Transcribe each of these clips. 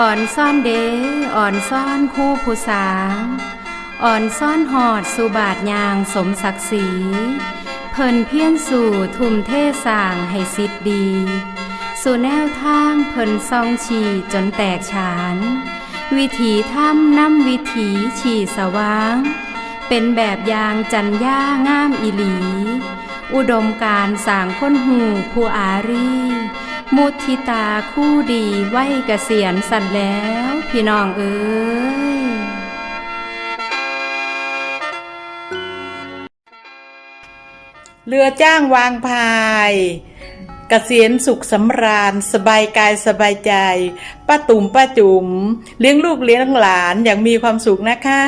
อ่อนซ่อนเดอ่อนซ่อนคู่ผู้สาอ่อนซ่อนหอดสู่บาทยางสมศักดิ์ศรีเพิ่นเพี้ยนสู่ทุ่มเทสร้างให้สิทธิ์ดี สู่แนวทางเพิ่นซองฉีจนแตกฉาน วิถีถ้ำน้ำวิถีฉีสว่าง เป็นแบบอย่างจัญญางามอิหลี อุดมการสางค้นหูผู้อารี มุทิตาคู่ดีไว้เกษียณสั่นแล้ว พี่น้องเอ้ยเรือจ้างวางพายกเกษียณสุขสำราญ สบายกายสบายใจป้าตุ่มป้าจุ๋มเลี้ยงลูกเลี้ยงหลานอย่างมีความสุขนะคะ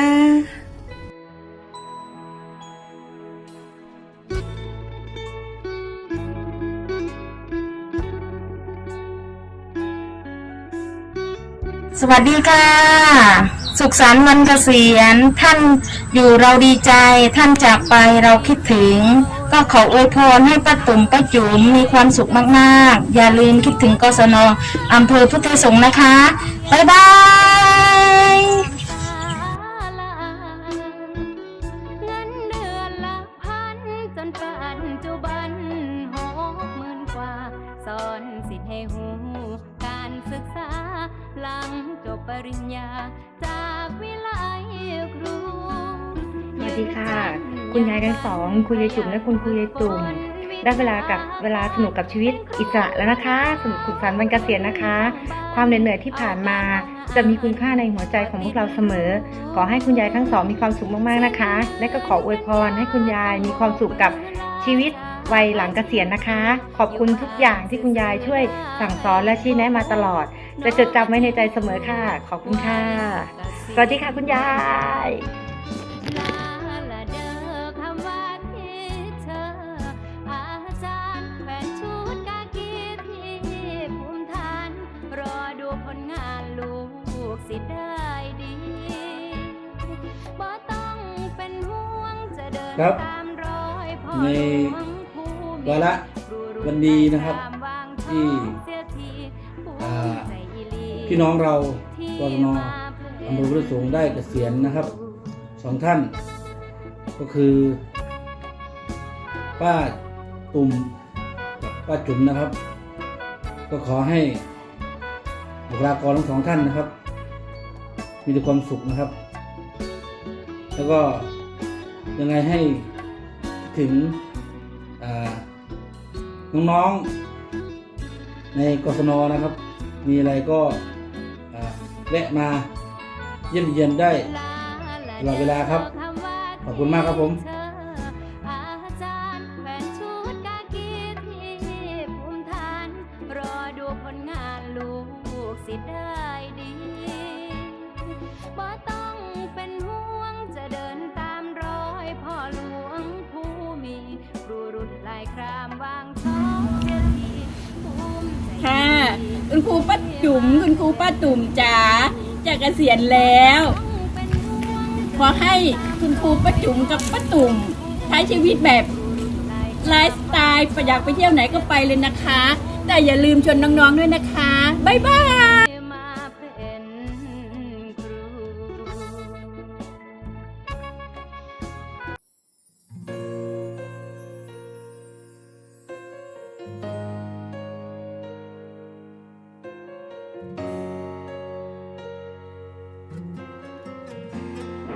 สวัสดีค่ะ สุขสันต์วันเกษียณ ท่านอยู่เราดีใจ ท่านจากไปเราคิดถึง ก็ขออวยพรให้ป้าตุ่มป้าจุ๋มมีความสุขมากๆ อย่าลืมคิดถึงกศนอำเภอพุทธสงฆ์นะคะ บ๊ายบาย คุณยายจุ๋มและคุณครูยายตุ่มได้เวลากับเวลาสนุกกับชีวิตอิสระแล้วนะคะ สนุกสุขสันต์วันเกษียณนะคะ ความเหนื่อยที่ผ่านมา จะมีคุณค่าในหัวใจของพวกเราเสมอ ขอให้คุณยายทั้งสองมีความสุขมากๆนะคะ และก็ขออวยพรให้คุณยายมีความสุขกับชีวิตวัยหลังเกษียณนะคะ ขอบคุณทุกอย่างที่คุณยายช่วยสั่งสอนและชี้แนะมาตลอด จะจดจำไว้ในใจเสมอค่ะ ขอบคุณค่ะ สวัสดีค่ะคุณยาย สิได้ดีบ่ต้องเป็นห่วงจะเดินครับตามรอยพ่อในหลวงผู้มีวาระวันดีนะครับที่อ่าพี่น้องเรากรนอำเภอพุทธสงฆ์ได้เกษียณนะครับสองท่าน ก็คือป้าตุ่มกับป้าจุ๋มนะครับ ก็ขอให้บุคลากรทั้งสองท่านนะครับ มีแต่ความสุขนะครับ แล้วก็ยังไงให้ถึงน้องๆในกศนนะครับ มีอะไรก็แวะมาเยี่ยมเยียนได้ตลอดเวลาครับ ขอบคุณมากครับผม คุณครูป้าจุ๋มคุณครูป้าตุ่มจ๋าจะเกษียณแล้ว ขอให้คุณครูป้าจุ๋มกับป้าตุ่มใช้ชีวิตแบบไลฟ์สไตล์ไปอยากไปเที่ยวไหนก็ไปเลยนะคะ แต่อย่าลืมชวนน้องๆด้วยนะคะ บ๊ายบาย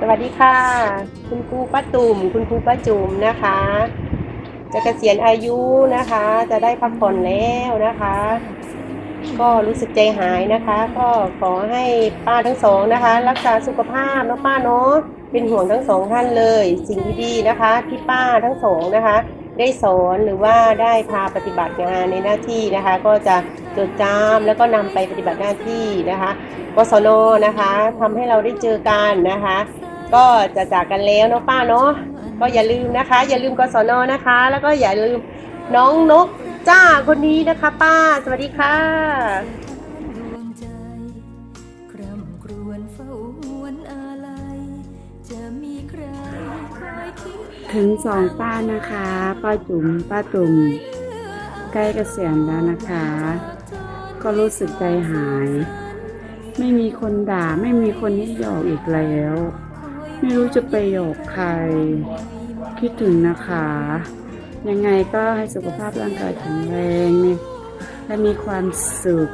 วัสดีค่ะ คุณครูป้าตุ่ม คุณครูป้าจุ๋มนะคะ จะเกษียณอายุนะคะ จะได้พักผ่อนแล้วนะคะ ก็รู้สึกใจหายนะคะ ก็ขอให้ป้าทั้งสองนะคะ รักษาสุขภาพนะป้าเนาะเป็นห่วงทั้งสองท่านเลย สิ่งดีๆนะคะ ที่ป้าทั้งสองนะคะ ได้สอนหรือว่าได้พาปฏิบัติงานในหน้าที่นะคะ ก็จะจดจำแล้วก็นำไปปฏิบัติหน้าที่นะคะกศนนะคะทำให้เราได้เจอกันนะคะ ก็จะจากกันแล้วเนาะป้าเนาะก็อย่าลืมนะคะ อย่าลืมกศนนะคะ แล้วก็อย่าลืมน้องนกจ้าคนนี้นะคะ ป้า สวัสดีค่ะถึงสองป้านะคะ ป้าจุ๋มป้าตุ่มใกล้เกษียณแล้วนะคะ ก็รู้สึกใจหาย ไม่มีคนด่าไม่มีคนนิยอกอีกแล้ว ไม่รู้จะไปหยอกใคร คิดถึงนะคะ ยังไงก็ให้สุขภาพร่างกายแข็งแรงเนี่ยและมีความสุข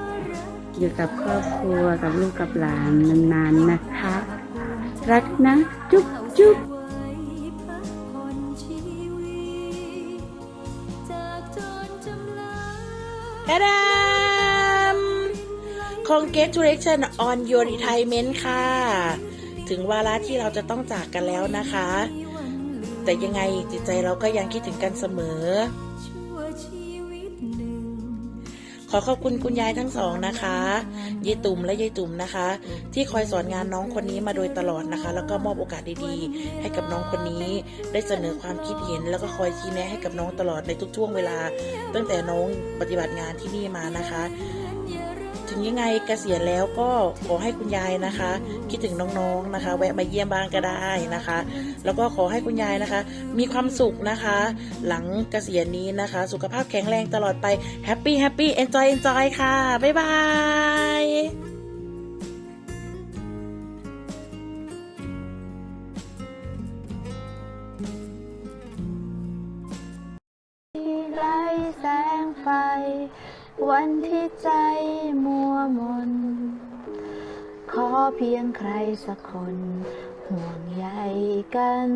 อยู่กับครอบครัวกับลูกกับหลานนานๆนะคะ รักนะจุ๊บจุ๊บกผ่อนชีวิตจากโจรจำลาตาดาม Congratulations on your retirement ค่ะ ถึงวาระที่เราจะต้องจากกันแล้วนะคะ แต่ยังไงจิตใจเราก็ยังคิดถึงกันเสมอ ขอขอบคุณคุณยายทั้งสองนะคะยายตุ่มและยายตุ่มนะคะ ที่คอยสอนงานน้องคนนี้มาโดยตลอดนะคะ แล้วก็มอบโอกาสดีๆ ให้กับน้องคนนี้ ได้เสนอความคิดเห็น แล้วก็คอยชี้แนะให้กับน้องตลอดในทุกช่วงเวลา ตั้งแต่น้องปฏิบัติงานที่นี่มานะคะ ถึงยังไงเกษียณแล้วก็ขอให้คุณยายนะคะ คิดถึงน้องๆนะคะ แวะมาเยี่ยมบ้างก็ได้นะคะ แล้วก็ขอให้คุณยายนะคะ มีความสุขนะคะ หลังเกษียณนี้นะคะ สุขภาพแข็งแรงตลอดไปแฮปปี้แฮปปี้เอนจอยเอนจอยค่ะ บ๊ายบายไร้แสงไฟ วันที่ใจ อเพียงใครสักคนห่วงใยกัน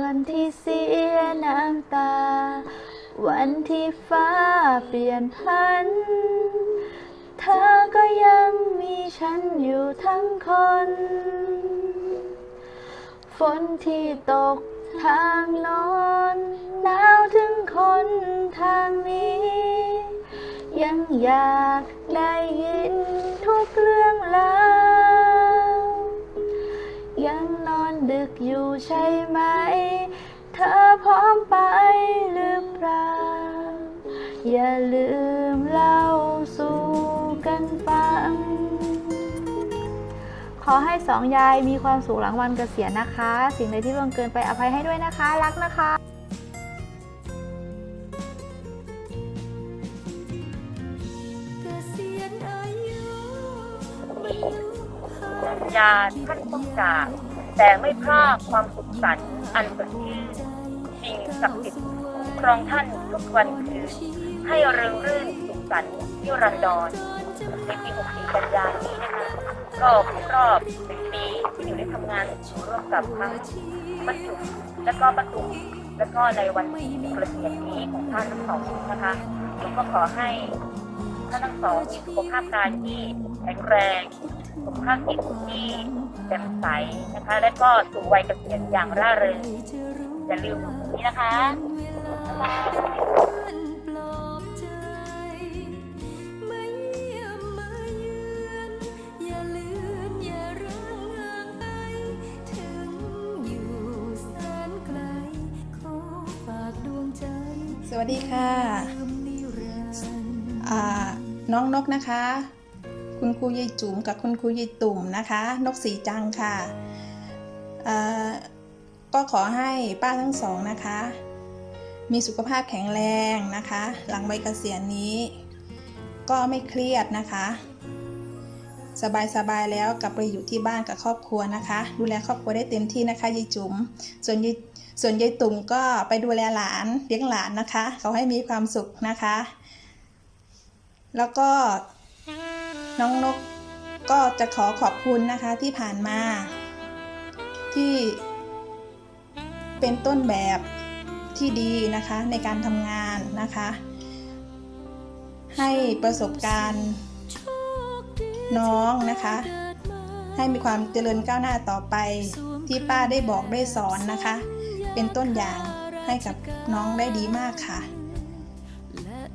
วันที่เสียน้ำตา วันที่ฟ้าเปลี่ยนพัน เธอก็ยังมีฉันอยู่ทั้งคน ฝนที่ตกทางนอนหนาวถึงคนทางนี้ ยังอยากได้ ใช่ไหม เธอพร้อมไปหรือเปล่า อย่าลืมเล่าสู่กันฟัง ขอให้สองยายมีความสุขหลังวันเกษียณนะคะ สิ่งใดที่ล่วงเกินไปอภัยให้ด้วยนะคะ รักนะคะเกษียณอายุญาติท่านต้องจาก แต่ไม่พลาดความสุขสันต์อันสดชื่นสิ่งศักดิ์สิทธิ์คุ้มครองท่านทุกวันคืนให้เริงรื่นสุขสันต์ที่รันดรในปี64กันยายนนี้นะคะก็ครบรอบหนึ่งปีที่อยู่ได้ทำงานร่วมกับทั้งบรรจุและก็ประตูและก็ในวันที่เกษียณนี้ของท่านทั้งสองนะคะแล้วก็ขอให้ท่านทั้งสองมีสุขภาพกายที่แข็งแรง สุขภาพจิตที่แจ่มใสนะคะ และก็สู่วัยเกษียณอย่างร่าเริงอย่าลืมนี้นะคะบ๊ายบายปลอบใจมาเยี่ยมมาเยือนอย่าเลือนอย่าร้างห่างไปถึงอยู่แสนไกลขอฝากดวงใจสวัสดีค่ะลืมนิรันดร์อ่าน้องนกนะคะ คุณครูยายจุ๋มกับคุณครูยายตุ่มนะคะ นกสีจังค่ะก็ขอให้ป้าทั้งสองนะคะ มีสุขภาพแข็งแรงนะคะ หลังวัยเกษียณนี้ ก็ไม่เครียดนะคะ สบายๆแล้วกลับไปอยู่ที่บ้านกับครอบครัวนะคะ ดูแลครอบครัวได้เต็มที่นะคะยายจุ๋มส่วนยายส่วนยายตุ่มก็ไปดูแลหลานเลี้ยงหลานนะคะ เขาให้มีความสุขนะคะ แล้วก็ น้องนกก็จะขอขอบคุณนะคะที่ผ่านมา ที่เป็นต้นแบบที่ดีนะคะในการทำงานนะคะ ให้ประสบการณ์น้องนะคะ ให้มีความเจริญก้าวหน้าต่อไป ที่ป้าได้บอกได้สอนนะคะ เป็นต้นอย่างให้กับน้องได้ดีมากค่ะ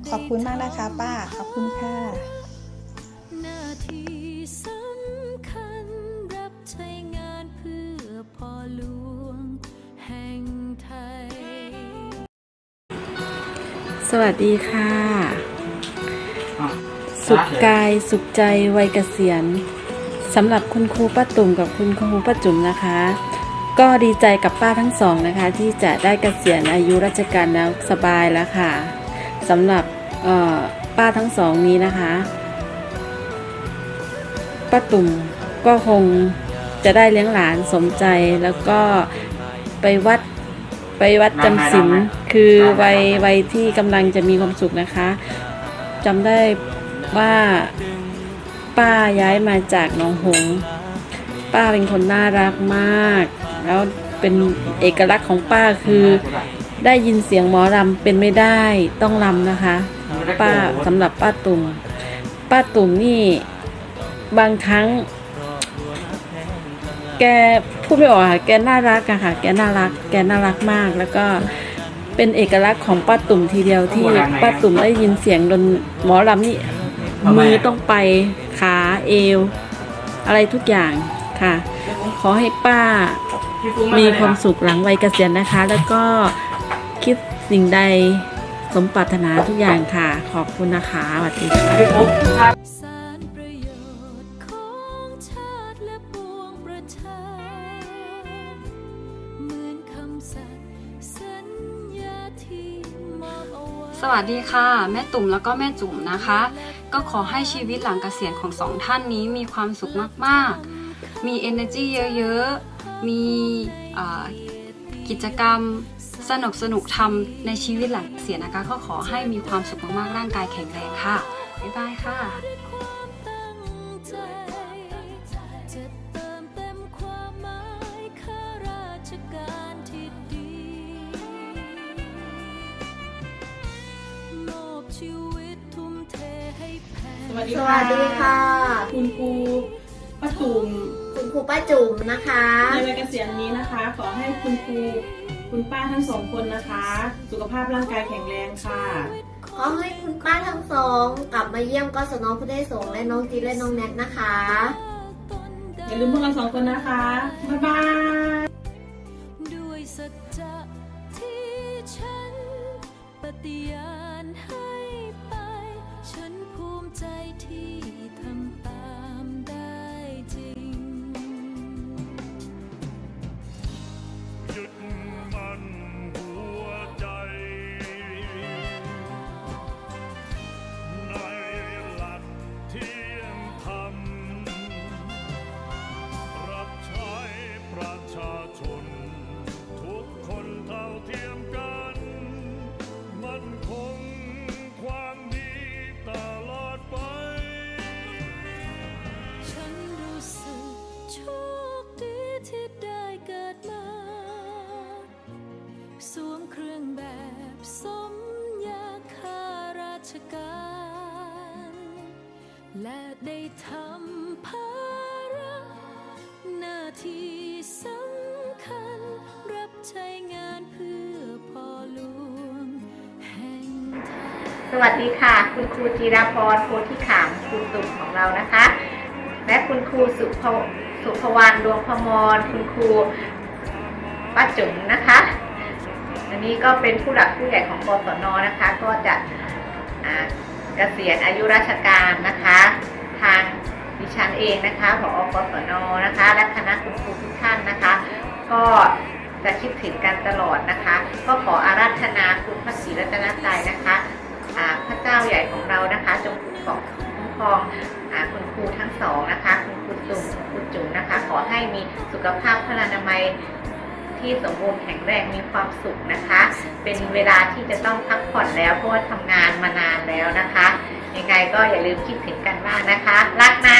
ขอบคุณมากนะคะ ป้าขอบคุณค่ะ สวัสดีค่ะ สุขกายสุขใจวัยเกษียณสำหรับคุณครูป้าตุ่มกับคุณครูป้าจุ๋มนะคะ ก็ดีใจกับป้าทั้งสองนะคะ ที่จะได้เกษียณอายุราชการแล้วสบายแล้วค่ะสำหรับเอ่อป้าทั้งสองนี้นะคะป้าตุ่มก็คงจะได้เลี้ยงหลานสมใจแล้วก็ไปวัดไปวัดจำศีล คือวัยวัยที่กำลังจะมีความสุขนะคะจำได้ว่าป้าย้ายมาจากหนองหง ป้าเป็นคนน่ารักมาก แล้วเป็นเอกลักษณ์ของป้าคือ ได้ยินเสียงหมอรำเป็นไม่ได้ต้องรำนะคะ ป้าสำหรับป้าตุ่มป้าตุ่มนี่บางครั้ง แกพูดไม่ออกค่ะ แกน่ารักอะค่ะ แกน่ารัก แกน่ารักมากแล้วก็ เป็นเอกลักษณ์ของป้าตุ่มทีเดียวที่ป้าตุ่มได้ยินเสียงดนหมอลำนี่มือต้องไปขาเอว อะไรทุกอย่างค่ะ ขอให้ป้ามีความสุขหลังวัยเกษียณนะคะ แล้วก็คิดสิ่งใดสมปรารถนาทุกอย่างค่ะ ขอบคุณนะคะสวัสดีค่ะ ว้สวัสดีค่ะ แม่ตุ่มแล้วก็แม่จุ๋มนะคะ ก็ขอให้ชีวิตหลังเกษียณของสองท่านนี้มีความสุขมากๆ มี energy เยอะๆ มีกิจกรรมสนุกสนุกทำในชีวิตหลังเกษียณนะคะ ก็ขอให้มีความสุขมากๆร่างกายแข็งแรงค่ะ บ๊ายบายค่ะ วัสดีสวัสดีค่ะ คุณครูป้าตุ่มคุณครูป้าจุ๋มนะคะ ในวัยเกษียณนี้นะคะ ขอให้คุณครูคุณป้าทั้งสองคนนะคะ สุขภาพร่างกายแข็งแรงค่ะขอให้คุณป้าทั้งสองกลับมาเยี่ยมกศนผู้ได้ส่งและน้องจีและน้องแนทนะคะ อย่าลืมพวกเราสองคนนะคะ บ๊ายบายด้วยสัจจะที่ฉันปฏิญาณให้ไปฉัน ภูมิ ได้ทำภาระหน้าที่สำคัญ รับใช้งานเพื่อพ่อหลวงแห่งไทยสวัสดีค่ะ คุณครูจีราพรโพธิขามครูตุ่มของเรานะคะ และคุณครูสุภสุภวรรณดวงพมร คุณครูป้าจุ๋มนะคะอันนี้ก็เป็นผู้หลักผู้ใหญ่ของกศนนะคะ ก็จะอ่าเกษียณอายุราชการนะคะ ทางดิฉันเองนะคะผอกศนนะคะ และคณะคุณครูทุกท่านนะคะ ก็จะคิดถึงกันตลอดนะคะ ก็ขออาราธนาคุณพระศรีรัตนตรัยนะคะพระเจ้าใหญ่ของเรานะคะ จงคุ้มครองคุ้มครองคุณครูทั้งสองนะคะ คุณครูตุ่มคุณจุ๋มนะคะ ขอให้มีสุขภาพพลานามัยที่สมบูรณ์แข็งแรงมีความสุขนะคะ เป็นเวลาที่จะต้องพักผ่อนแล้วเพราะว่าทำงานมานานแล้วนะคะ ยังไงก็อย่าลืมคิดถึงกันบ้างนะคะ รักนะ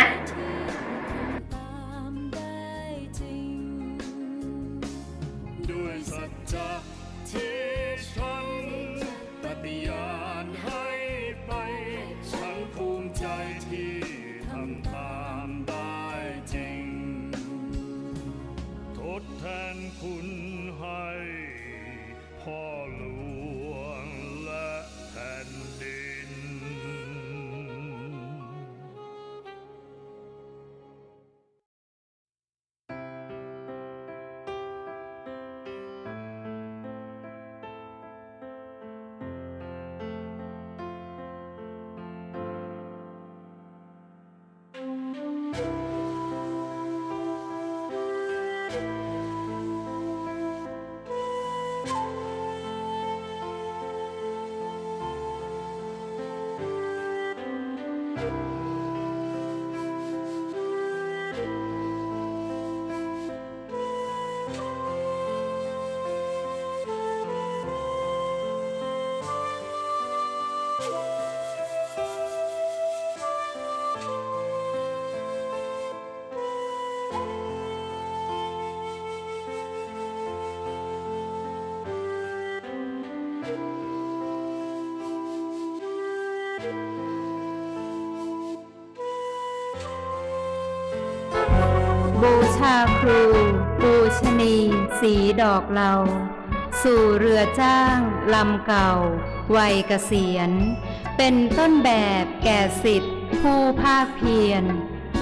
ครู ปูชนีสีดอกเหลาสู่เรือจ้างลำเก่า วัยเกษียณ เป็นต้นแบบแก่สิทธิ์ผู้ภาคเพียร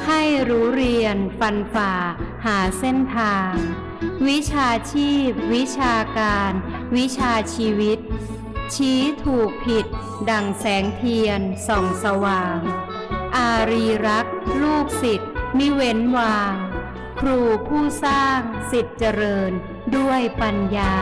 ให้รู้เรียนฟันฝ่าหาเส้นทาง วิชาชีพ วิชาการ วิชาชีวิต ชี้ถูกผิด ดังแสงเทียนส่องสว่าง อารีรักลูกศิษย์มิเว้นวาง ครูผู้สร้างสิทธิเจริญด้วยปัญญา